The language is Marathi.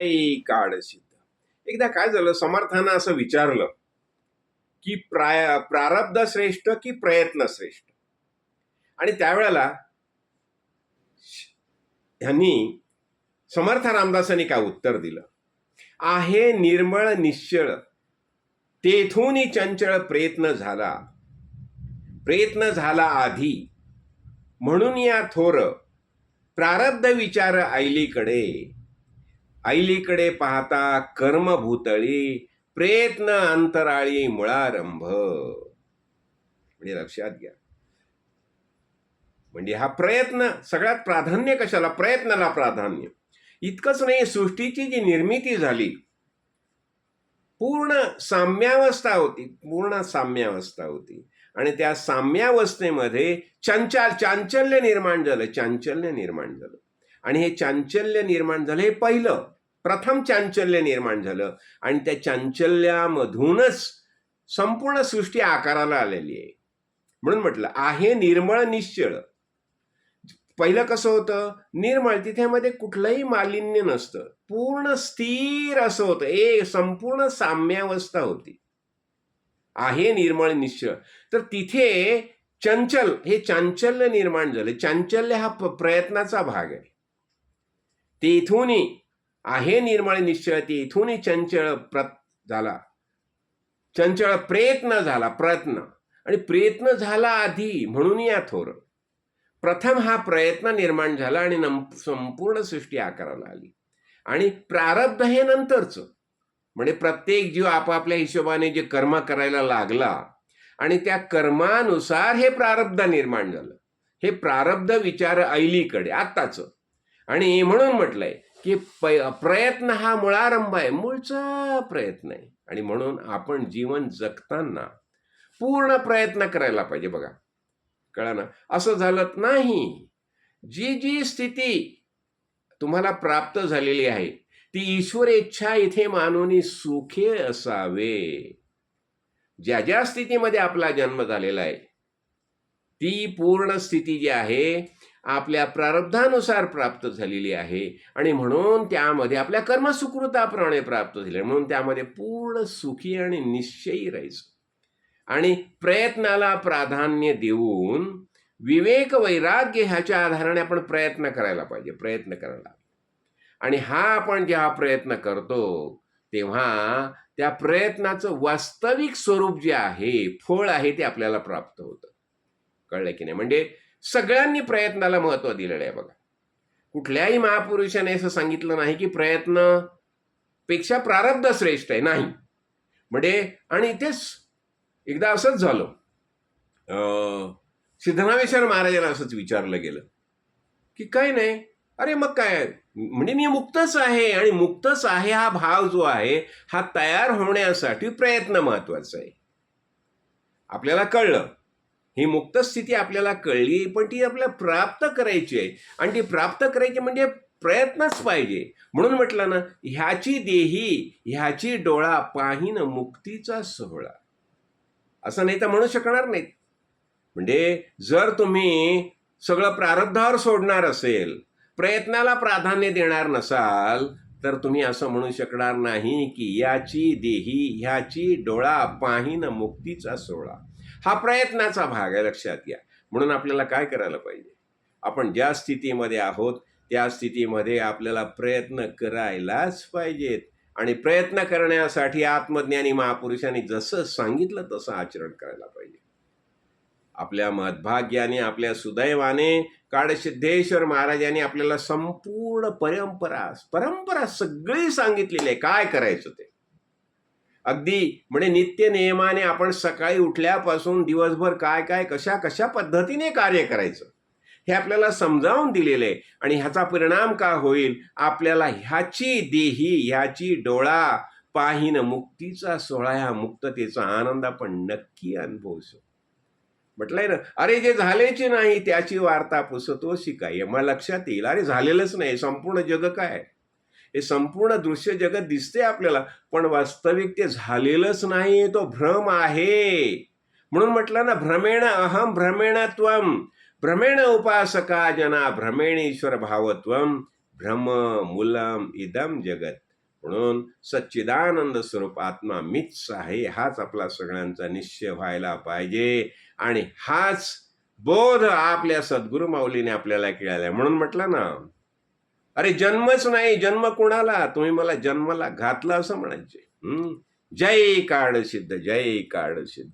काळ सिद्ध एकदा काय झालं समर्थानं असं विचारलं की प्राय प्रारब्ध श्रेष्ठ की प्रयत्न श्रेष्ठ? आणि त्यावेळेला ह्यांनी समर्थ रामदासांनी काय उत्तर दिलं? आहे निर्मळ निश्चळ तेथून चंचळ प्रयत्न झाला. प्रयत्न झाला आधी म्हणून या थोर प्रारब्ध विचार ऐलीकडे. ऐलीकडे पाहता कर्मभूतळी प्रयत्न अंतराळी मुळारंभ. म्हणजे लक्षात घ्या. म्हणजे हा प्रयत्न सगळ्यात प्राधान्य कशाला? प्रयत्नाला प्राधान्य. इतकंच नाही सृष्टीची जी निर्मिती झाली पूर्ण साम्यावस्था होती पूर्ण साम्यावस्था होती. आणि त्या साम्यावस्थेमध्ये चंचल चांचल्य निर्माण झालं चांचल्य निर्माण झालं. आणि हे चांचल्य निर्माण झालं हे पहिलं. प्रथम चांचल्य निर्माण झालं आणि त्या चांचल्यामधूनच संपूर्ण सृष्टी आकाराला आलेली आहे. म्हणून म्हटलं आहे निर्मळ निश्चळ. पहिलं कसं होतं? निर्मळ तिथे कुठलंही मालिन्य नसतं. पूर्ण स्थिर असं होतं. ए संपूर्ण साम्यावस्था होती. आहे निर्मळ निश्चळ. तर तिथे चंचल हे चांचल्य निर्माण झालं. चांचल्य हा प्रयत्नाचा भाग आहे. तेथूनही आहे निर्मळ ती इथूनही चंचळ प्रत झाला. चंचळ प्रयत्न झाला प्रयत्न. आणि प्रयत्न झाला आधी म्हणून या थोर. प्रथम हा प्रयत्न निर्माण झाला आणि संपूर्ण सृष्टी आकाराला आली. आणि प्रारब्ध हे नंतरचं. म्हणजे प्रत्येक जीव आपापल्या हिशोबाने जे कर्म करायला लागला आणि त्या कर्मानुसार हे प्रारब्ध निर्माण झालं. हे प्रारब्ध विचार ऐलीकडे आत्ताचं. आणि म्हणून म्हटलंय की प- प्रयत्न हा मुळारंभ आहे मूळचा प्रयत्न आहे. आणि म्हणून आपण जीवन जगताना पूर्ण प्रयत्न करायला पाहिजे बघा. कळा ना? असं झालं नाही. जी जी स्थिती तुम्हाला प्राप्त झालेली आहे ती ईश्वर इच्छा इथे मानूनी सुखे असावे. ज्या ज्या स्थितीमध्ये आपला जन्म झालेला आहे ती पूर्ण स्थिती जी आहे आपल्या प्रारब्धानुसार प्राप्त झालेली आहे आणि म्हणून त्यामध्ये आपल्या कर्मसुकृताप्रमाणे प्राप्त झाले म्हणून त्यामध्ये पूर्ण सुखी आणि निश्चयी राहायचं. आणि प्रयत्नाला प्राधान्य देऊन विवेक वैराग्य ह्याच्या आधाराने आपण प्रयत्न करायला पाहिजे प्रयत्न करायला. आणि हा आपण जेव्हा प्रयत्न करतो तेव्हा त्या प्रयत्नाचं वास्तविक स्वरूप जे आहे फळ आहे ते आपल्याला प्राप्त होतं. कळलं की नाही? म्हणजे सगळ्यांनी प्रयत्नाला महत्त्व दिलेलं आहे बघा. कुठल्याही महापुरुषाने असं सांगितलं नाही की प्रयत्नपेक्षा प्रारब्ध श्रेष्ठ आहे नाही. म्हणजे आणि तेच एकदा असंच झालं. अं, सिद्धनामेश्वर महाराजांना असंच विचारलं गेलं की काय नाही अरे मग काय म्हणजे मी मुक्तच आहे आणि मुक्तच आहे हा भाव जो आहे हा तयार होण्यासाठी प्रयत्न महत्त्वाचा आहे. आपल्याला कळलं ही मुक्त स्थिती आपल्याला कळली पण ती आपल्याला प्राप्त करायची आहे. आणि ती प्राप्त करायची म्हणजे प्रयत्नच पाहिजे. म्हणून म्हटलं ना ह्याची देही ह्याची डोळा पाहिन मुक्तीचा सोहळा. असं नाही तर म्हणू शकणार नाहीत. म्हणजे जर तुम्ही सगळं प्रारब्धावर सोडणार असेल प्रयत्नाला प्राधान्य देणार नसाल तर तुम्ही असं म्हणू शकणार नाही की याची देही ह्याची डोळा पाहिन मुक्तीचा सोहळा. हा प्रयत्नाचा भाग आहे लक्षात घ्या. म्हणून आपल्याला काय करायला पाहिजे? आपण ज्या स्थितीमध्ये आहोत त्या स्थितीमध्ये आपल्याला प्रयत्न करायलाच पाहिजेत. आणि प्रयत्न करण्यासाठी आत्मज्ञानी महापुरुषांनी जसं सांगितलं तसं आचरण करायला पाहिजे. आपल्या मदभाग्याने आपल्या सुदैवाने काळसिद्धेश्वर महाराजांनी आपल्याला संपूर्ण परंपरा परंपरा सगळी सांगितलेली आहे. काय करायचं ते? अगदी म्हणजे नित्य नियमाने आपण सकाळी उठल्यापासून दिवसभर काय काय कशा कशा पद्धतीने कार्य करायचं? हे आपल्याला समजावून दिलेलं आहे. आणि ह्याचा परिणाम का होईल? आपल्याला ह्याची देही ह्याची डोळा पाहिन मुक्तीचा सोहळा ह्या मुक्ततेचा आनंद आपण नक्की अनुभवू शकतो. म्हटलंय ना अरे जे झालेचे नाही त्याची वार्ता पुसतो शिकाय. मग लक्षात येईल. अरे झालेलंच नाही संपूर्ण जग काय? हे संपूर्ण दृश्य जगत दिसते आपल्याला पण वास्तविक ते झालेलंच नाही तो भ्रम आहे. म्हणून म्हटलं ना भ्रमेण अहम भ्रमेणत्वम भ्रमेण उपासका जना भ्रमेणेश्वर भावत्वम भ्रम मूलम इदम जगत. म्हणून सच्चिदानंद स्वरूप आत्मा मीच आहे हाच आपला सगळ्यांचा निश्चय व्हायला पाहिजे. आणि हाच बोध आपल्या सद्गुरु माऊलीने आपल्याला केला म्हणून म्हटलं ना अरे जन्मच नाही जन्म कोणाला? तुम्ही मला जन्माला घातला असं म्हणायचे. हम्म? जय काळ सिद्ध जय काळ सिद्ध